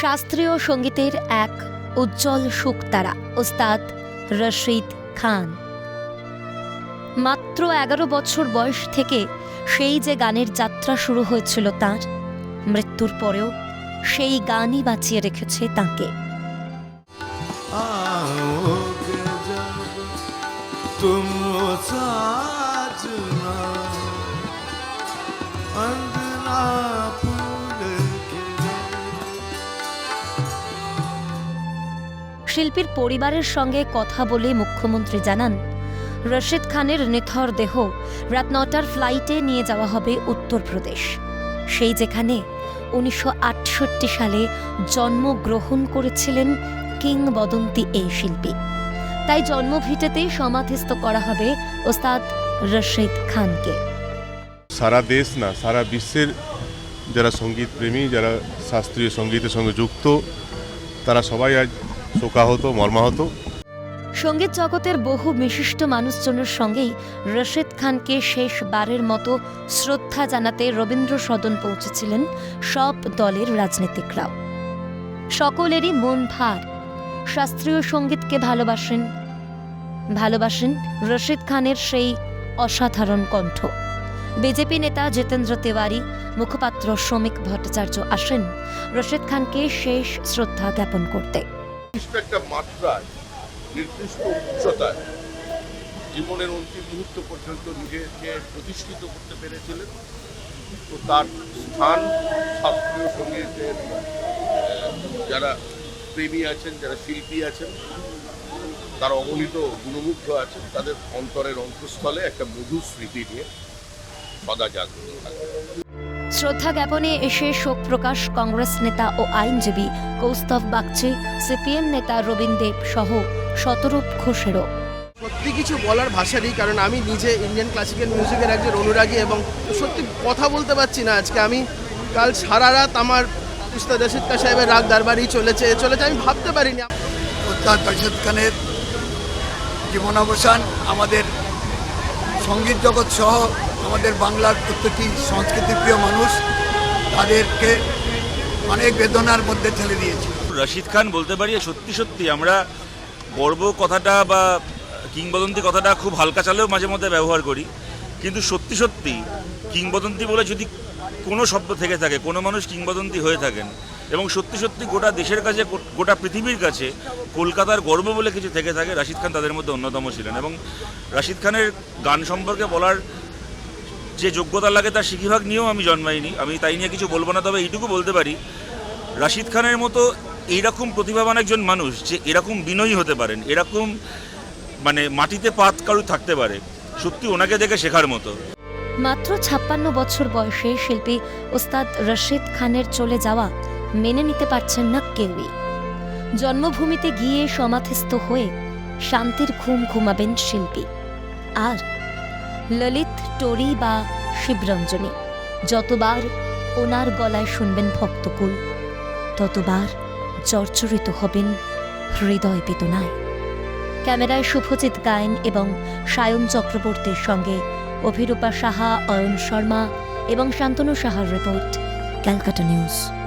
শাস্ত্রীয় সঙ্গীতের এক উজ্জ্বল শুকতারা ওস্তাদ রশিদ খান মাত্র এগারো বছর বয়স থেকে সেই যে গানের যাত্রা শুরু হয়েছিল তার মৃত্যুর পরেও সেই গানই বাঁচিয়ে রেখেছে তাকে आओगे जब तुम साजना শিল্পীর পরিবারের সঙ্গে কথা বলে মুখ্যমন্ত্রী জানান, রশিদ খানের নিথর দেহ রাত নটার ফ্লাইটে নিয়ে যাওয়া হবে উত্তরপ্রদেশ। সেই যেখানে উনিশশো আটষট্টি সালে জন্মগ্রহণ করেছিলেন কিংবদন্তি এই শিল্পী। তাই জন্মভিটেতেই সমাধিস্থ করা হবে ওস্তাদ রশিদ খানকে। সারা দেশ না, সারা বিশ্বের যারা সংগীত প্রেমী যারা শাস্ত্রীয় সঙ্গীতের সঙ্গে যুক্ত, তারা সবাই আজ শোকাহত, মর্মাহত। সংগীত জগতের বহু বিশিষ্ট মানুষজনের সঙ্গেই রশিদ খানকে শেষবারের মতো শ্রদ্ধা জানাতে রবীন্দ্র সদন পৌঁছেছিলেন সব দলের রাজনীতিকরাও। সকলেরই মন ভার। শাস্ত্রীয় সঙ্গীতকে ভালোবাসেন। ভালোবাসেন রশিদ খানের সেই অসাধারণ কণ্ঠ। বিজেপি নেতা জিতেন্দ্র তিওয়ারি, মুখপাত্র শ্রমিক ভট্টাচার্য আসেন রশিদ খানকে শেষ শ্রদ্ধা জ্ঞাপন করতে। নির্দিষ্ট একটা মাত্রায়, নির্দিষ্ট উচ্চতায় জীবনের অন্তিম মুহূর্ত পর্যন্ত নিজেকে প্রতিষ্ঠিত করতে পেরেছিলেন। তো তার স্থান শাস্ত্রীয় সঙ্গীতের যারা প্রেমী আছেন, যারা শিল্পী আছেন, তারা অগণিত গুণমুগ্ধ আছেন। তাদের অন্তরের অন্তঃস্থলে একটা মধুর স্মৃতি নিয়ে সদা জাগ্রত থাকবে শ্রদ্ধা জ্ঞাপনে এসে শোক প্রকাশ কংগ্রেস নেতা ও আইনজীবী কৌস্তভ বাগচি সিপিএম নেতা রবীন দেব সহ শতরূপ ঘোষেরও। সত্যি কিছু বলার ভাষা নেই কারণ আমি নিজে ইন্ডিয়ান ক্লাসিক্যাল মিউজিকের একজন অনুরাগী এবং সত্যি কথা বলতে পারছি না আজকে। আমি কাল সারা রাত আমার উস্তাদ রশিদ কা সাহেবের রাগ দরবারই চলেছে চলেছে আমি ভাবতে পারিনি। ওস্তাদ রশিদ খানের জীবনাবসান আমাদের সংগীত জগৎ সহ আমাদের বাংলার প্রত্যেকটি সংস্কৃতির প্রিয় মানুষ তাদেরকে অনেক বেদনার মধ্যে ঠেলে দিয়েছে। রশিদ খান বলতে পারি, সত্যি সত্যি আমরা গর্ব কথাটা বা কিংবদন্তি কথাটা খুব হালকা চালেও মাঝে মধ্যে ব্যবহার করি। কিন্তু সত্যি সত্যি কিংবদন্তি বলে যদি কোনো শব্দ থেকে থাকে, কোনো মানুষ কিংবদন্তি হয়ে থাকেন এবং সত্যি সত্যি গোটা দেশের কাছে, গোটা পৃথিবীর কাছে কলকাতার গর্ব বলে কিছু থেকে থাকে, রাশিদ খান তাদের মধ্যে অন্যতম ছিলেন এবং রাশিদ খানের গান সম্পর্কে বলার যে যোগ্যতা লাগে তার সিকিভাগ নিয়েও আমি জন্মাইনি। আমি তাই নিয়ে কিছু বলব না, তবে এইটুকু বলতে পারি, রাশিদ খানের মতো এইরকম প্রতিভাবান একজন মানুষ যে এরকম বিনয়ী হতে পারেন, এরকম মানে মাটিতে পাত কারু থাকতে পারে, সত্যি ওনাকে দেখে শেখার মতো। মাত্র ছাপ্পান্ন বছর বয়সে শিল্পী ওস্তাদ রশিদ খানের চলে যাওয়া মেনে নিতে পারছেন না কেউই। জন্মভূমিতে গিয়ে সমাধিস্থ হয়ে শান্তির ঘুম ঘুমাবেন শিল্পী। আর ললিত, টরি বা শিবরঞ্জনী। যতবার ওনার গলায় শুনবেন ভক্তকুল, ততবার জর্জরিত হবেন হৃদয় বেদনায়। ক্যামেরায় শুভজিৎ গায়েন এবং সায়ন চক্রবর্তীর সঙ্গে অভিরূপা সাহা, অয়ন শর্মা এবং শান্তনু সাহার রিপোর্ট, ক্যালকাটা নিউজ।